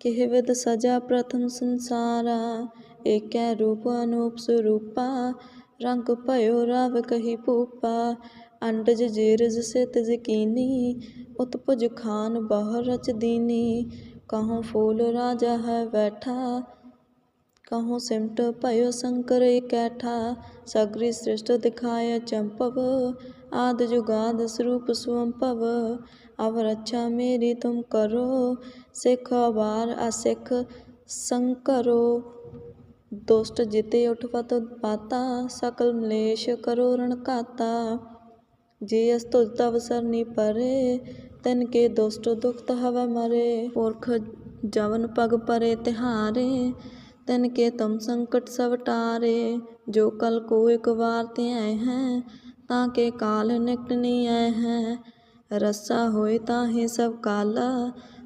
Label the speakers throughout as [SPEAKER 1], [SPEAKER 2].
[SPEAKER 1] કહેવત સજા પ્રથમ સંસારા એકે રૂપ અનુપ સ્વરૂપા રંગ ભયો રાવ કહી પૂપા અંડજ જીરજ સિત જકીની ઉતપજ ખાન બહર રચ દીની કહું ફૂલ રાજા હૈ બેઠા કહું સિમટ ભયો શંકર કૈઠા સગરી સૃષ્ટ દિખાય ચંપવ આદ જુગાદ સ્વરૂપ સ્વંભવ અવરચ્છા મેરી તુમ કરો सिख अबार असिख संकरो दुष्ट जिते उठवत पाता सकल मलेश करो रण काता जे अस्तुज तव सरनी परे तिन के दुष्ट दुखत हव मरे पुरख जवन पग परे तिहारे तिन के तुम संकट सब टारे जो कल को एक बार ते आए हैं ताके काल निकट नहीं आए हैं रस्सा होए ताहे सब काला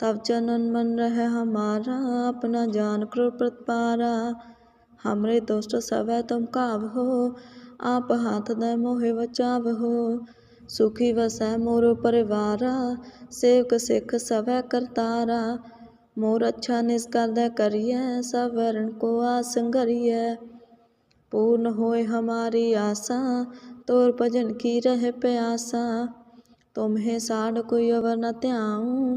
[SPEAKER 1] तब चनन मन रह हमारा अपना जान करो प्रतपारा हमरे दोस्त सब तुम काव हो आप हाथ दे मोहे बचाव हो सुखी वसै मोर परिवारा सेवक सिख सब करतारा मोर अच्छा निष्कर दे करिए सब वरण को आसंगरिए पूर्ण होए हमारी आशा तोर भजन की रह प्यासा तुम्हें साढ़ कोई अवर न त्याऊं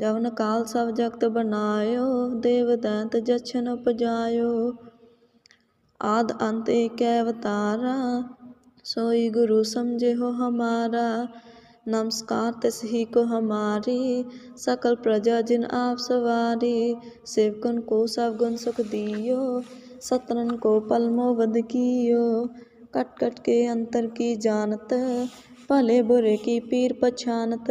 [SPEAKER 1] जवन काल सब जगत बनायो देव दैत जछन उपजायो आद अंत एक अवतारा सोई गुरु समझे हो हमारा नमस्कार तिस ही को हमारी सकल प्रजा जिन आप सवारी सेवकन को सब गुण सुख दियो सतरन को पलमो वध कियो कट कट के अंतर की जानत भले बुरे की पीर पछानत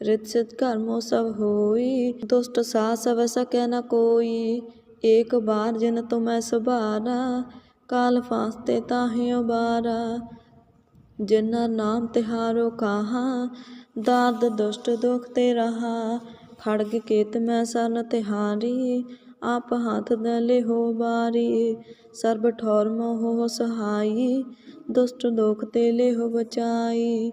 [SPEAKER 1] रित सिद्ध कर्मो सब होई दुष्ट सा सब सके न कोई एक बार जिन तुम्हें सुबारा काल फांसते ताहे उबारा जिन्ना नाम तिहारो कहा दाद दुष्ट दुख ते रहा खड़ग केत में सन तिहारी आप हाथ दले हो बारी सर्ब ठौर मोह सहाई ਦੁਸ਼ਟ ਦੋਖ ਤੇ ਲਿਹੋ ਬਚਾਈ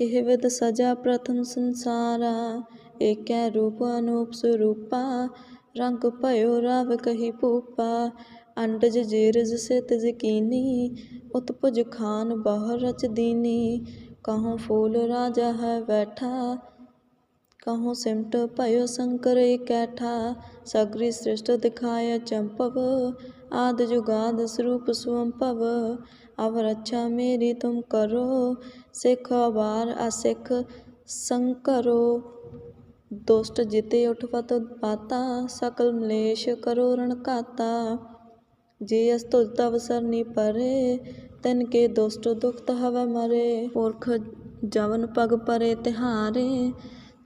[SPEAKER 1] विद सजा प्रथम संसारा एक रूप अनूप स्वरूपा रंग भयो राव कही भूपा अंडज जीरज से तिज कीनी उत्पुज खान बह रच दीनी कहूँ फूल राजा है बैठा कहूँ सिमट भयो शंकर कैठा सगरी सृष्ट दिखाय चंपव आद जुगाद स्वरूप स्वंपव अब रक्षा मेरी तुम करो सिख अबार असिख संकरो दुष्ट जिते उठपत पाता सकल मलेश करो रण काता जे अस्तुल तव सरनी परे तिन के दुष्ट दुखत हवै मरे पुरख जवन पग परे तिहारे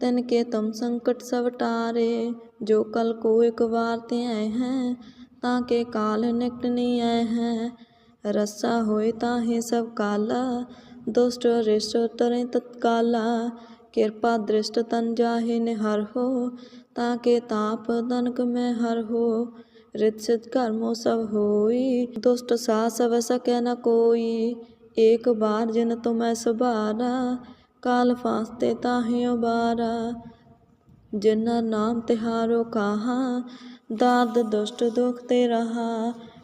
[SPEAKER 1] तिन के तुम संकट सब टारे जो कल को एक बार ते आए हैं ताके काल निकट नहीं ਰੱਸਾ ਹੋਏ ਤਾਂ ਹੈ ਸਭ ਕਾਲਾ, ਦੁਸ਼ਟ ਰਿਸ਼ਟ ਤਰੇ ਤਤਕਾਲਾ। ਕਿਰਪਾ ਦ੍ਰਿਸ਼ਟ ਤਨ ਜਾਹੇ ਨਿਹਰ ਹੋ ਤਾਂ ਕੇ ਤਾਪ ਦਨਕ ਮੈਂ ਹਰ ਹੋ। ਰਿਤ ਸਿਧ ਕਰਮੋ ਸਭ ਹੋਈ, ਦੁਸ਼ਟ ਸਾ ਸਭ ਸਕੈ ਨ ਕੋਈ। ਏਕ ਬਾਰ ਜਿਨ ਤੁਮੈ ਸੁਭਾਰਾ, ਕਾਲ ਫਾਸਤੇ ਤਾਹੇ ਉਬਾਰਾ। ਜਿਨਾਂ ਨਾਮ ਤਿਹਾਰੋ ਕਾਹਾ ਦਾਦ ਦੁਸ਼ਟ ਦੁਖ ਤੇ ਰਹਾ।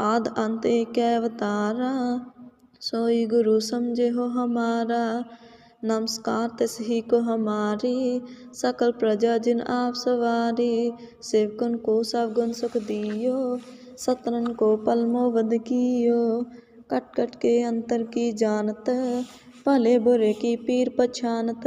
[SPEAKER 1] आद अंत एक अवतारा सोई गुरु समझे हो हमारा नमस्कार तिस ही को हमारी सकल प्रजा जिन आप सवारी सेवकन को सब गुण सुख दियो सतरन को पल मोवद कियो कट कट के अंतर की जानत भले बुरे की पीर पछानत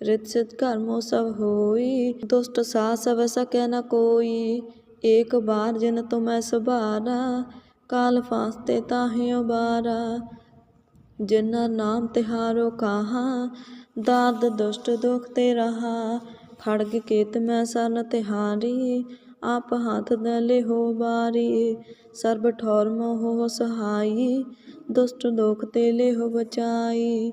[SPEAKER 1] रित सिद्ध कर्मो सब होई दुष्ट सा सब सके न कोई एक बार जिन तुम सुबारा काल फांसते ताहे उबारा जिन्ना नाम तिहारो कहा दाद दुष्ट दुख ते रहा खड़ग केत में सन तिहारी आप हाथ दले हो बारी सर्ब ठौर मोह सहाई ਦੁਸ਼ਟ ਲੋਕ ਤੇ ਲੈ ਹੋ ਬਚਾਈ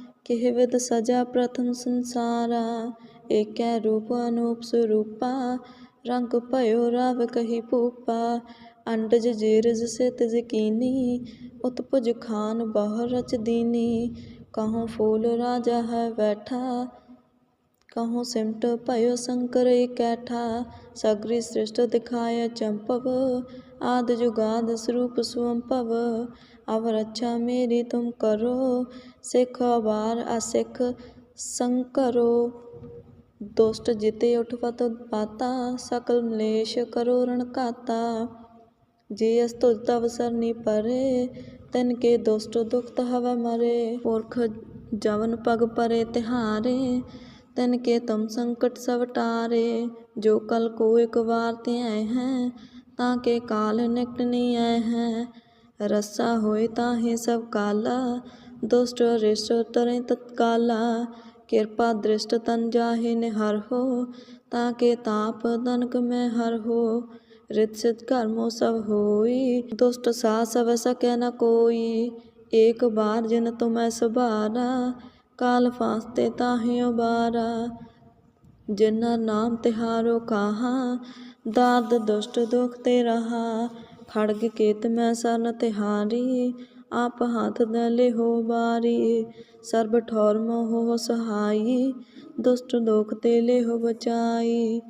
[SPEAKER 1] કહેવત સજા પ્રથમ સંસારા એકે રૂપ અનુપ સ્વરૂપા રંગ ભયો રાવ કહી પૂપા અંડજ જીરજ સિત જકીની ઉતપજ ખાન બહર રચ દીની કહું ફૂલ રાજા હૈ બેઠા કહું સિમટ ભયો શંકર કૈઠા સગરી સૃષ્ટ દિખાય ચંપવ આદ જુગાદ સ્વરૂપ સ્વંપવ अब रक्षा मेरी तुम करो सिख बार असिख संकरो दुष्ट जिते उठपत पाता सकल मलेश करो रण काता जे अस्तुज तव सरनी परे तिन के दुष्ट दुखत हव मरे पुरख जवन पग परे तिहारे तिन के तुम संकट सब टारे जो कल को एक बार त्याय हैं ताके काल निकट नहीं आए हैं रस्सा होए ताहे सब काला दुष्ट रिष्ट तरे तत्काला कृपा दृष्ट तन जाहे निहर हो ताके ताप दनक में हर हो रित सिद्ध कर्मो सब होई दुष्ट सा सब सके न कोई एक बार जिन तुम सुबारा काल फास्ते ताहि उबारा जिन्ना नाम तिहारो कहा दाद दुष्ट दुख ते ਖੜਗ ਕੇਤ ਮੈਂ ਸਰਨ ਤਿਹਾਰੀ ਆਪ ਹੱਥ ਦਲੇ ਹੋ ਬਾਰੀ ਸਰਬ ਠੌਰ ਮੋਹ ਸਹਾਈ, ਦੁਸ਼ਟ ਲੋਕ ਤੇ ਲੈ ਹੋ ਬਚਾਈ।